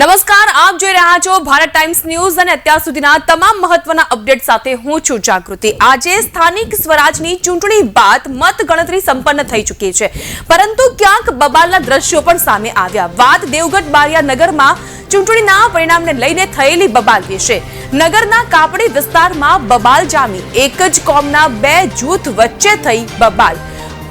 નમસ્કાર, આપ જોઈ રહ્યા છો ભારત ટાઈમ્સ ન્યૂઝ અને અત્યાર સુધીના તમામ મહત્વના અપડેટ સાથે હું છું જાગૃતિ. આજે સ્થાનિક સ્વરાજની ચૂંટણી બાદ મત ગણતરી સંપન્ન થઈ ચૂકી છે. પરંતુ ક્યાંક બબાલના દ્રશ્યો પણ સામે આવ્યા. વાત દેવગઢ બારિયા નગરમાં ચૂંટણીના પરિણામને લઈને થયેલી બબાલ વિશે. નગરના કાપડી વિસ્તારમાં બબાલ જામી. એક જ કોમના બે જૂથ વચ્ચે થઈ બબાલ.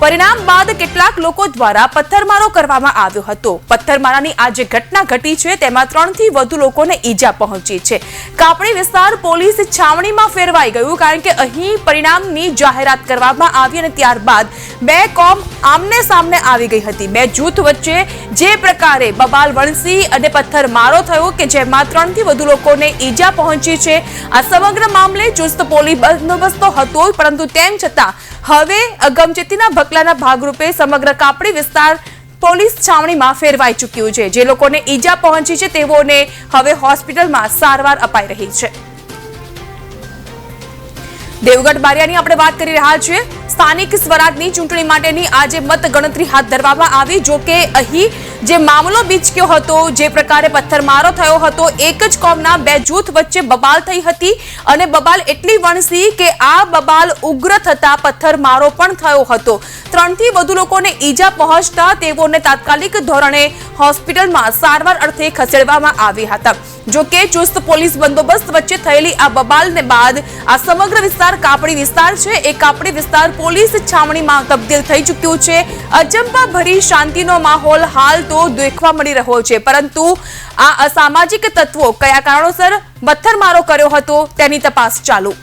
પરિણામ બાદ કેટલાક લોકો દ્વારા પથ્થરમારો કરવામાં આવ્યો હતો. પથ્થરમારાની આ જે ઘટના ઘટી છે, તેમાં ત્રણથી વધુ લોકોને ઈજા પહોંચી છે. કાપડી વિસ્તાર પોલીસ છાવણીમાં ફેરવાઈ ગયું, કારણ કે અહીં પરિણામની જાહેરાત કરવામાં આવી અને ત્યારબાદ બે કોમ આમને સામને આવી ગઈ હતી. બે જૂથ વચ્ચે જે પ્રકારે બબાલ વણસી અને પથ્થરમારો થયો કે જેમાં ત્રણથી વધુ લોકોને ઈજા પહોંચી છે. આ સમગ્ર મામલે ચુસ્ત પોલીસ બંદોબસ્ત હતો પરંતુ તેમ છતાં હવે અગમચેતીના ભકલાના ભાગરૂપે સમગ્ર કાપડી વિસ્તાર પોલીસ છાવણીમાં ફેરવાઈ ચૂક્યું છે. જે લોકોને ઈજા પહોંચી છે, તેઓને હવે હોસ્પિટલમાં સારવાર અપાઈ રહી છે. દેવગઢ બારિયાની આપણે વાત કરી રહ્યા છીએ. સ્થાનિક સ્વરાજની ચૂંટણી માટેની આજે મત ગણતરી હાથ ધરવામાં આવી. જો કે અહીં જે મામલો બીચક્યો હતો, જે પ્રકારે પથ્થરમારો થયો હતો, એક જ કોમના બે જૂથ વચ્ચે બબાલ થઈ હતી અને બબાલ એટલી વણસી કે આ બબાલ ઉગ્ર થતા પથ્થરમારો પણ થયો હતો. ત્રણથી વધુ લોકોને ઈજા પહોંચતા તેઓને તાત્કાલિક ધોરણે હોસ્પિટલમાં સારવાર અર્થે ખસેડવામાં આવ્યા હતા. જો કે ચુસ્ત પોલીસ બંદોબસ્ત વચ્ચે થયેલી આ બબાલને બાદ આ સમગ્ર વિસ્તાર કાપડી વિસ્તાર છે. એ કાપડી વિસ્તાર પોલીસ છાવણીમાં તબદીલ થઈ ચૂક્યું છે. અચંબા ભરી શાંતિનો માહોલ હાલ તો દેખવા મળી રહ્યો છે. પરંતુ આ અસામાજિક તત્વો કયા કારણોસર પથ્થરમારો કર્યો હતો તેની તપાસ ચાલુ.